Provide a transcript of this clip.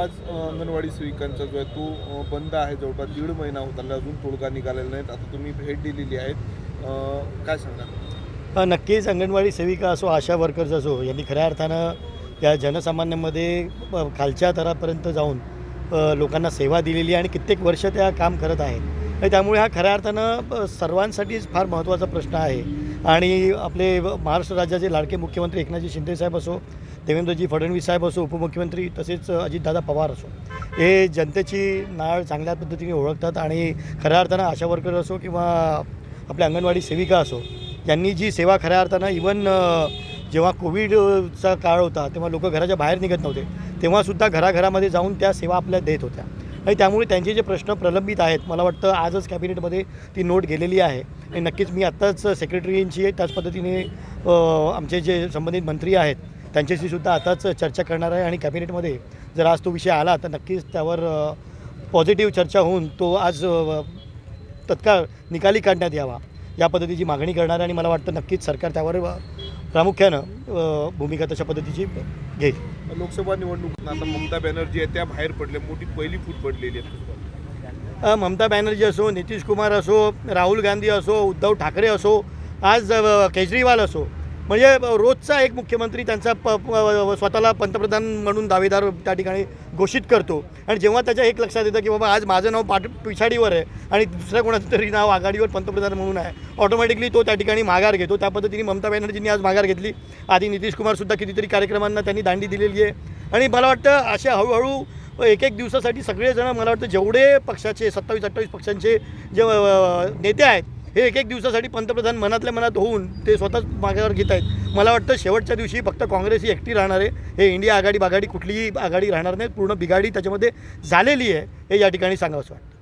आज अंगणवाडी सेविकांचा जो आहे तो बंद आहे. जवळपास दीड महिना होत आला. अजून तोडगा निघालेला नाहीत. आता तुम्ही भेट दिलेली आहेत. काय सांगा नक्कीच अंगणवाडी सेविका असो आशा वर्कर्स असो यांनी खऱ्या अर्थानं या जनसामान्यांमध्ये खालच्या थरापर्यंत जाऊन लोकांना सेवा दिलेली आहे आणि कित्येक वर्ष त्या काम करत आहेत. आणि त्यामुळे हा खऱ्या अर्थानं सर्वांसाठीच फार महत्त्वाचा प्रश्न आहे. आणि आपले महाराष्ट्र राज्याचे लाडके मुख्यमंत्री एकनाथजी शिंदेसाहेब असो देवेंद्रजी फडणवीस साहेब असो उपमुख्यमंत्री तसेच अजितदादा पवार असो हे जनतेची नाळ चांगल्या पद्धतीने ओळखतात आणि खऱ्या अर्थानं आशा वर्कर असो किंवा आपल्या अंगणवाडी सेविका असो यांनी जी सेवा खऱ्या अर्थानं इवन जेव्हा कोविडचा काळ होता तेव्हा लोक घराच्या बाहेर निघत नव्हते तेव्हासुद्धा घराघरामध्ये जाऊन त्या सेवा आपल्या देत होत्या. आणि त्यामुळे त्यांचे जे प्रश्न प्रलंबित आहेत मला वाटतं आजच कॅबिनेटमध्ये ती नोट गेलेली आहे. आणि नक्कीच मी आत्ताच सेक्रेटरींची त्याच पद्धतीने आमचे जे संबंधित मंत्री आहेत त्यांच्याशी सुद्धा आताच चर्चा करणार आहे. आणि कॅबिनेटमध्ये जर आज तो विषय आला तर नक्कीच त्यावर पॉझिटिव्ह चर्चा होऊन तो आज तत्काळ निकाली काढण्यात यावा. या पद्धतीची मागणी करणार आहे आणि मला वाटतं नक्कीच सरकार त्यावर प्रामुख्यानं भूमिका तशा पद्धतीची घेईल. लोकसभा निवडणूक आता ममता बॅनर्जी आहे त्या बाहेर पडल्या मोठी पहिली फूट पडलेली आहे ममता बॅनर्जी असो नितीश कुमार असो राहुल गांधी असो उद्धव ठाकरे असो आज केजरीवाल असो म्हणजे रोजचा एक मुख्यमंत्री त्यांचा प स्वतःला पंतप्रधान म्हणून दावेदार त्या ठिकाणी घोषित करतो. आणि जेव्हा त्याच्या एक लक्षात येतं की बाबा आज माझं नाव पाठ पिछाडीवर आहे आणि दुसऱ्या कोणाचं तरी नाव आघाडीवर पंतप्रधान म्हणून आहे ऑटोमॅटिकली तो त्या ठिकाणी माघार घेतो. त्या पद्धतीने ममता बॅनर्जींनी आज माघार घेतली. आधी नितीश कुमारसुद्धा कितीतरी कार्यक्रमांना त्यांनी दांडी दिलेली आहे. आणि मला वाटतं अशा हळूहळू एक एक दिवसासाठी सगळेजण मला वाटतं जेवढे पक्षाचे सत्तावीस अठ्ठावीस पक्षांचे जे नेते आहेत हे एक एक दिवसासाठी पंतप्रधान मनातल्या मनात होऊन ते स्वतःच मागावर घेत आहेत. मला वाटतं शेवटच्या दिवशी फक्त काँग्रेस ही एकटी राहणार आहे. हे इंडिया आघाडी बाघाडी कुठलीही आघाडी राहणार नाही. पूर्ण बिघाडी त्याच्यामध्ये झालेली आहे. हे या ठिकाणी सांगावंसं वाटतं.